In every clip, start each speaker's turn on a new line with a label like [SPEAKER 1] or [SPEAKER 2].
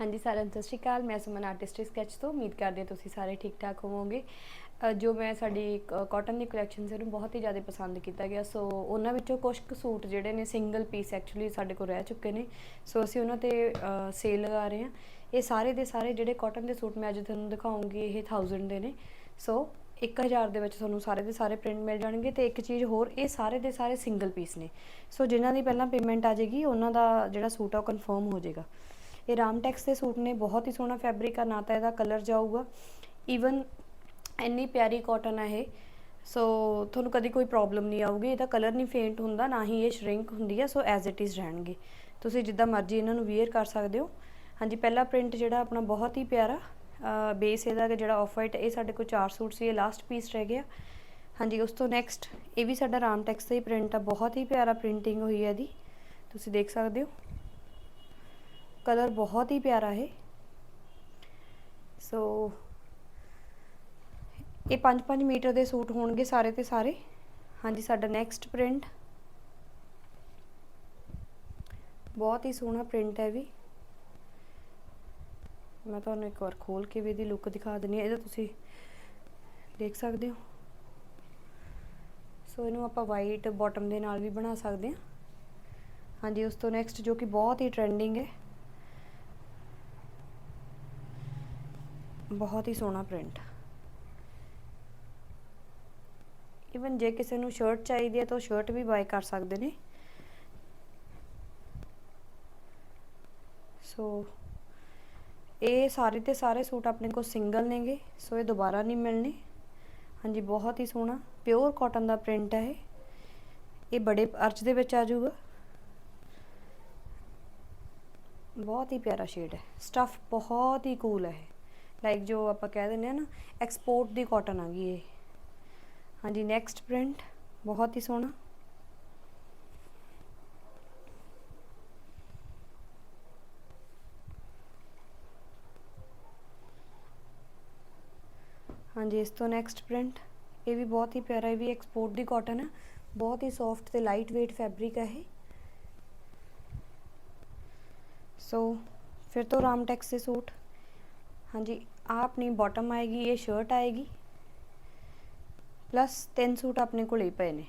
[SPEAKER 1] ਹਾਂਜੀ ਸਾਰਿਆਂ ਨੂੰ ਸਤਿ ਸ਼੍ਰੀ ਅਕਾਲ, ਮੈਂ ਸੁਮਨ ਆਰਟਿਸਟ ਸਕੈਚ ਤੋਂ, ਉਮੀਦ ਕਰਦੇ ਹਾਂ ਤੁਸੀਂ ਸਾਰੇ ਠੀਕ ਠਾਕ ਹੋਵੋਗੇ। ਜੋ ਮੈਂ ਸਾਡੀ ਕਾਟਨ ਦੀ ਕਲੈਕਸ਼ਨ ਸੀ, ਉਹਨੂੰ ਬਹੁਤ ਹੀ ਜ਼ਿਆਦਾ ਪਸੰਦ ਕੀਤਾ ਗਿਆ। ਸੋ, ਉਹਨਾਂ ਵਿੱਚੋਂ ਕੁਝ ਕੁ ਸੂਟ ਜਿਹੜੇ ਨੇ ਸਿੰਗਲ ਪੀਸ ਐਕਚੁਅਲੀ ਸਾਡੇ ਕੋਲ ਰਹਿ ਚੁੱਕੇ ਨੇ। ਸੋ, ਅਸੀਂ ਉਹਨਾਂ ਤੇ ਸੇਲ ਲਗਾ ਰਹੇ ਹਾਂ। ਇਹ ਸਾਰੇ ਦੇ ਸਾਰੇ ਜਿਹੜੇ ਕਾਟਨ ਦੇ ਸੂਟ ਮੈਂ ਅੱਜ ਤੁਹਾਨੂੰ ਦਿਖਾਉਂਗੀ, ਇਹ 1000 ਦੇ ਨੇ। ਸੋ 1000 ਦੇ ਵਿੱਚ ਤੁਹਾਨੂੰ ਸਾਰੇ ਦੇ ਸਾਰੇ ਪ੍ਰਿੰਟ ਮਿਲ ਜਾਣਗੇ ਤੇ ਇੱਕ ਚੀਜ਼ ਹੋਰ, ਇਹ ਸਾਰੇ ਦੇ ਸਾਰੇ ਸਿੰਗਲ ਪੀਸ ਨੇ। ਸੋ, ਜਿਨ੍ਹਾਂ ਦੀ ਪਹਿਲਾਂ ਪੇਮੈਂਟ ਆ ਜਾਏਗੀ, ਉਹਨਾਂ ਦਾ ਜਿਹੜਾ ਸੂਟ ਆ, ਉਹ ਕਨਫਰਮ ਹੋ ਜਾਏਗਾ। ਇਹ ਰਾਮਟੈਕਸ ਦੇ ਸੂਟ ਨੇ, ਬਹੁਤ ਹੀ ਸੋਹਣਾ ਫੈਬਰਿਕ ਆ, ਨਾ ਤਾਂ ਇਹਦਾ ਕਲਰ ਜਾਊਗਾ। ਈਵਨ ਇੰਨੀ ਪਿਆਰੀ ਕਾਟਨ ਆ ਇਹ। ਸੋ ਤੁਹਾਨੂੰ ਕਦੀ ਕੋਈ ਪ੍ਰੋਬਲਮ ਨਹੀਂ ਆਊਗੀ, ਇਹਦਾ ਕਲਰ ਨਹੀਂ ਫੇਂਟ ਹੁੰਦਾ, ਨਾ ਹੀ ਇਹ ਸ਼ਰਿੰਕ ਹੁੰਦੀ ਹੈ ਸੋ ਐਜ਼ ਇਟ ਇਜ਼ ਰਹਿਣਗੇ। ਤੁਸੀਂ ਜਿੱਦਾਂ ਮਰਜ਼ੀ ਇਹਨਾਂ ਨੂੰ ਵੇਅਰ ਕਰ ਸਕਦੇ ਹੋ। ਹਾਂਜੀ, ਪਹਿਲਾ ਪ੍ਰਿੰਟ ਜਿਹੜਾ ਆਪਣਾ ਬਹੁਤ ਹੀ ਪਿਆਰਾ ਬੇਸ ਇਹਦਾ ਜਿਹੜਾ ਆਫ ਵਾਈਟ ਇਹ ਸਾਡੇ ਕੋਲ ਚਾਰ ਸੂਟ ਸੀ, ਇਹ ਲਾਸਟ ਪੀਸ ਰਹਿ ਗਿਆ। ਹਾਂਜੀ, ਉਸ ਤੋਂ ਨੈਕਸਟ ਇਹ ਵੀ ਸਾਡਾ ਰਾਮਟੈਕਸ ਦਾ ਹੀ ਪ੍ਰਿੰਟ ਆ, ਬਹੁਤ ਹੀ ਪਿਆਰਾ ਪ੍ਰਿੰਟਿੰਗ ਹੋਈ ਹੈ ਇਹਦੀ। ਤੁਸੀਂ ਦੇਖ ਸਕਦੇ ਹੋ। ਕਲਰ ਬਹੁਤ ਹੀ ਪਿਆਰਾ ਹੈ ਸੋ ਇਹ 5-5 ਮੀਟਰ ਦੇ ਸੂਟ ਹੋਣਗੇ ਸਾਰੇ ਤੇ ਸਾਰੇ। ਹਾਂਜੀ, ਸਾਡਾ ਨੈਕਸਟ ਪ੍ਰਿੰਟ ਬਹੁਤ ਹੀ ਸੋਹਣਾ ਪ੍ਰਿੰਟ ਹੈ ਵੀ। ਮੈਂ ਤੁਹਾਨੂੰ ਇੱਕ ਵਾਰ ਖੋਲ ਕੇ ਵੀ ਇਹਦੀ ਲੁੱਕ ਦਿਖਾ ਦਿੰਨੀ ਹਾਂ। ਇਹਦਾ ਤੁਸੀਂ ਦੇਖ ਸਕਦੇ ਹੋ। ਸੋ ਇਹਨੂੰ ਆਪਾਂ ਵਾਈਟ ਬਾਟਮ ਦੇ ਨਾਲ ਵੀ ਬਣਾ ਸਕਦੇ ਹਾਂ। ਹਾਂਜੀ, ਉਸ ਤੋਂ ਨੈਕਸਟ ਜੋ ਕਿ ਬਹੁਤ ਹੀ ਟ੍ਰੈਂਡਿੰਗ ਹੈ। ਬਹੁਤ ਹੀ ਸੋਹਣਾ ਪ੍ਰਿੰਟ ਇਵਨ ਜੇ ਕਿਸੇ ਨੂੰ ਸ਼ਰਟ ਚਾਹੀਦੀ ਹੈ ਤਾਂ ਸ਼ਰਟ ਵੀ ਬਾਈ ਕਰ ਸਕਦੇ ਨੇ। ਸੋ ਇਹ ਸਾਰੇ ਤੇ ਸਾਰੇ ਸੂਟ ਆਪਣੇ ਕੋਲ ਸਿੰਗਲ ਨੇਗੇ ਸੋ ਇਹ ਦੁਬਾਰਾ ਨਹੀਂ ਮਿਲਣੇ। ਹਾਂਜੀ, ਬਹੁਤ ਹੀ ਸੋਹਣਾ ਪਿਓਰ ਕਾਟਨ ਦਾ ਪ੍ਰਿੰਟ ਹੈ ਇਹ। ਇਹ ਬੜੇ ਅਰਜ਼ ਦੇ ਵਿੱਚ ਆ ਜਾਊਗਾ। ਬਹੁਤ ਹੀ ਪਿਆਰਾ ਸ਼ੇਡ ਹੈ। ਸਟਫ ਬਹੁਤ ਹੀ ਕੂਲ ਹੈ ਲਾਈਕ ਜੋ ਆਪਾਂ ਕਹਿ ਦਿੰਦੇ ਆ ਨਾ ਐਕਸਪੋਰਟ ਦੀ ਕਾਟਨ ਆ ਗਈ ਇਹ। ਹਾਂਜੀ ਨੈਕਸਟ ਪ੍ਰਿੰਟ ਬਹੁਤ ਹੀ ਸੋਹਣਾ। ਹਾਂਜੀ, ਇਸ ਤੋਂ ਨੈਕਸਟ ਪ੍ਰਿੰਟ ਇਹ ਵੀ ਬਹੁਤ ਹੀ ਪਿਆਰਾ, ਇਹ ਵੀ ਐਕਸਪੋਰਟ ਦੀ ਕਾਟਨ ਹੈ ਬਹੁਤ ਹੀ ਸੌਫਟ ਤੇ ਲਾਈਟ weight ਫੈਬਰਿਕ ਹੈ ਇਹ। ਸੋ ਫਿਰ ਤੋਂ ਰਾਮਟੈਕਸ ਦੇ ਸੂਟ। ਹਾਂਜੀ ਆ ਆਪਣੀ ਬਾਟਮ ਆਏਗੀ, ਇਹ ਸ਼ਰਟ ਆਏਗੀ ਪਲੱਸ ਤਿੰਨ ਸੂਟ ਆਪਣੇ ਕੋਲ ਹੀ ਪਏ ਨੇ,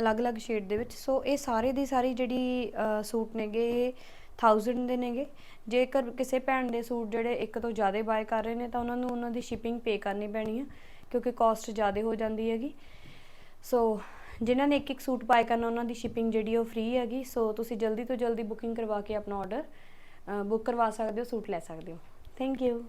[SPEAKER 1] ਅਲੱਗ-ਅਲੱਗ ਸ਼ੇਡ ਦੇ ਵਿੱਚ ਸੋ ਇਹ ਸਾਰੇ ਦੀ ਸਾਰੀ ਜਿਹੜੀ ਸੂਟ ਨੇਗੇ, ਇਹ 1000 ਦੇ ਨੇਗੇ, ਜੇਕਰ ਕਿਸੇ ਭੈਣ ਦੇ ਸੂਟ ਜਿਹੜੇ ਇੱਕ ਤੋਂ ਜ਼ਿਆਦਾ ਬਾਏ ਕਰ ਰਹੇ ਨੇ, ਤਾਂ ਉਹਨਾਂ ਨੂੰ ਉਹਨਾਂ ਦੀ ਸ਼ਿਪਿੰਗ ਪੇ ਕਰਨੀ ਪੈਣੀ ਹੈ ਕਿਉਂਕਿ ਕਾਸਟ ਜ਼ਿਆਦਾ ਹੋ ਜਾਂਦੀ ਹੈਗੀ ਸੋ ਜਿਨ੍ਹਾਂ ਨੇ ਇੱਕ ਇੱਕ ਸੂਟ ਬਾਏ ਕਰਨਾ, ਉਹਨਾਂ ਦੀ ਸ਼ਿਪਿੰਗ ਜਿਹੜੀ ਉਹ ਫ੍ਰੀ ਹੈਗੀ ਸੋ ਤੁਸੀਂ ਜਲਦੀ ਤੋਂ ਜਲਦੀ ਬੁਕਿੰਗ ਕਰਵਾ ਕੇ ਆਪਣਾ ਆਰਡਰ ਬੁੱਕ ਕਰਵਾ ਸਕਦੇ ਹੋ, ਸੂਟ ਲੈ ਸਕਦੇ ਹੋ। Thank you.